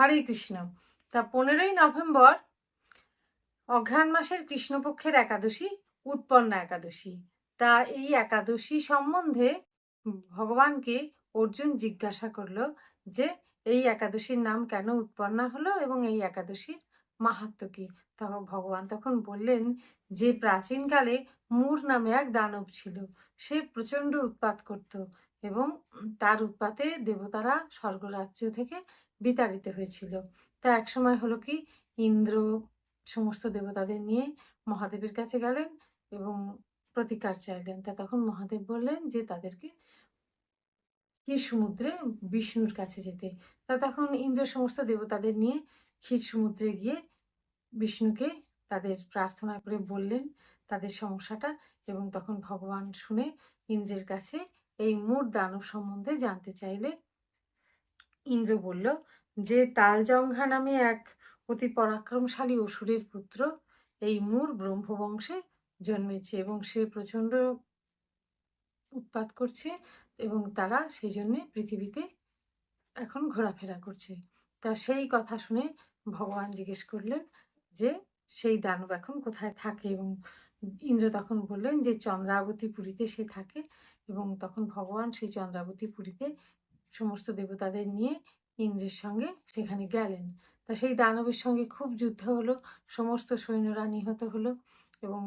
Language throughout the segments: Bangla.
হরে কৃষ্ণ। তা পনেরোই নভেম্বর অঘ্রাণ মাসের কৃষ্ণপক্ষের একাদশী, উৎপন্ন একাদশী। তা এই একাদশী সম্বন্ধে ভগবানকে অর্জুন জিজ্ঞাসা করল যে, এই একাদশীর নাম কেন উৎপন্না হলো এবং এই একাদশীর মাহাত্ম কি? তখন ভগবান তখন বললেন যে, প্রাচীনকালে মূর নামে এক দানব ছিল। সে প্রচণ্ড উৎপাত করত। এবং তার উৎপাতে দেবতারা স্বর্গরাজ্য থেকে বিতাড়িত হয়েছিল। তা এক সময় হলো কি, ইন্দ্র সমস্ত দেবতাদের নিয়ে মহাদেবের কাছে গেলেন এবং প্রতিকার চাইলেন। তা তখন মহাদেব বললেন যে, তাদেরকে ক্ষীর সমুদ্রে, বিষ্ণুর কাছে যেতে। তা তখন ইন্দ্র সমস্ত দেবতাদের নিয়ে ক্ষীর সমুদ্রে গিয়ে বিষ্ণুকে তাদের প্রার্থনা করে বললেন তাদের সমস্যাটা এবং তখন ভগবান শুনে ইন্দ্রের কাছে এই মূর দানব সম্বন্ধে জানতে চাইলে ইন্দ্র বলল, যে তালজঙ্ঘা নামে এক অতি পরাক্রমশালী অসুরের পুত্র, এই মূর ব্রহ্মবংশে জন্মেছে এবং সে প্রচণ্ড উৎপাত করছে এবং তারা সেই জন্যে পৃথিবীতে এখন ঘোরাফেরা করছে। তা সেই কথা শুনে ভগবান জিজ্ঞেস করলেন যে, সেই দানব এখন কোথায় থাকে এবং ইন্দ্র তখন বললেন যে চন্দ্রাবতী পুরীতে সে থাকে এবং তখন ভগবান সেই চন্দ্রাবতী পুরীতে সমস্ত দেবতাদের নিয়ে ইন্দ্রের সঙ্গে সেখানে গেলেন। তা সেই দানবের সঙ্গে খুব যুদ্ধ হলো, সমস্ত সৈন্যরা নিহত হলো এবং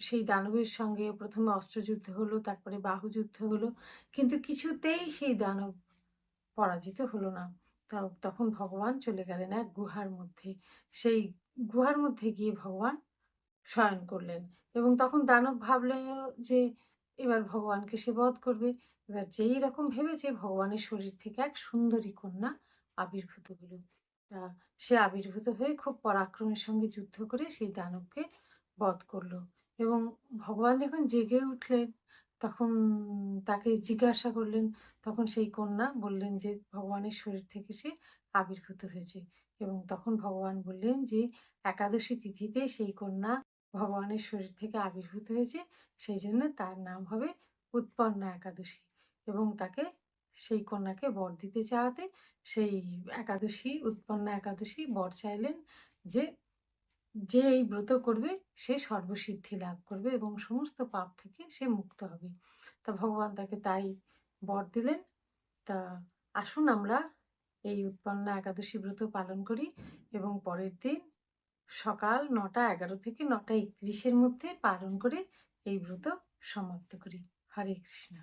সেই দানবের সঙ্গে প্রথমে অস্ত্রযুদ্ধ হলো, তারপরে বাহুযুদ্ধ হলো, কিন্তু কিছুতেই সেই দানব পরাজিত হলো না। তখন ভগবান চলে গেলেন এক গুহার মধ্যে। সেই গুহার মধ্যে গিয়ে ভগবান শয়ন করলেন এবং তখন দানব ভাবলে যে এবার ভগবানকে সে বধ করবে। এবার যেই রকম ভেবেছে ভগবানের শরীর থেকে এক সুন্দরী কন্যা আবির্ভূত হলো। তা সে আবির্ভূত হয়ে খুব পরাক্রমের সঙ্গে যুদ্ধ করে সেই দানবকে বধ করল এবং ভগবান যখন জেগে উঠলেন, তখন তাকে জিজ্ঞাসা করলেন, তখন সেই কন্যা বললেন যে ভগবানের শরীর থেকে সে আবির্ভূত হয়েছে এবং তখন ভগবান বললেন যে একাদশী তিথিতে সেই কন্যা ভগবানের শরীর থেকে আবির্ভূত হয়েছে, সেই জন্য তার নাম হবে উৎপন্না একাদশী। এবং তাকে সেই কন্যাকে বর দিতে চাওয়াতে সেই একাদশী, উৎপন্না একাদশী বর চাইলেন যে যে এই ব্রত করবে, সে সর্বসিদ্ধি লাভ করবে এবং সমস্ত পাপ থেকে সে মুক্ত হবে। তা ভগবান তাকে তাই বর দিলেন। তা আসুন আমরা এই উৎপন্না একাদশী ব্রত পালন করি এবং পরের দিন সকাল নটা এগারো থেকে নটা একত্রিশের মধ্যে পালন করে এই ব্রত সমাপ্ত করি। হরে কৃষ্ণ।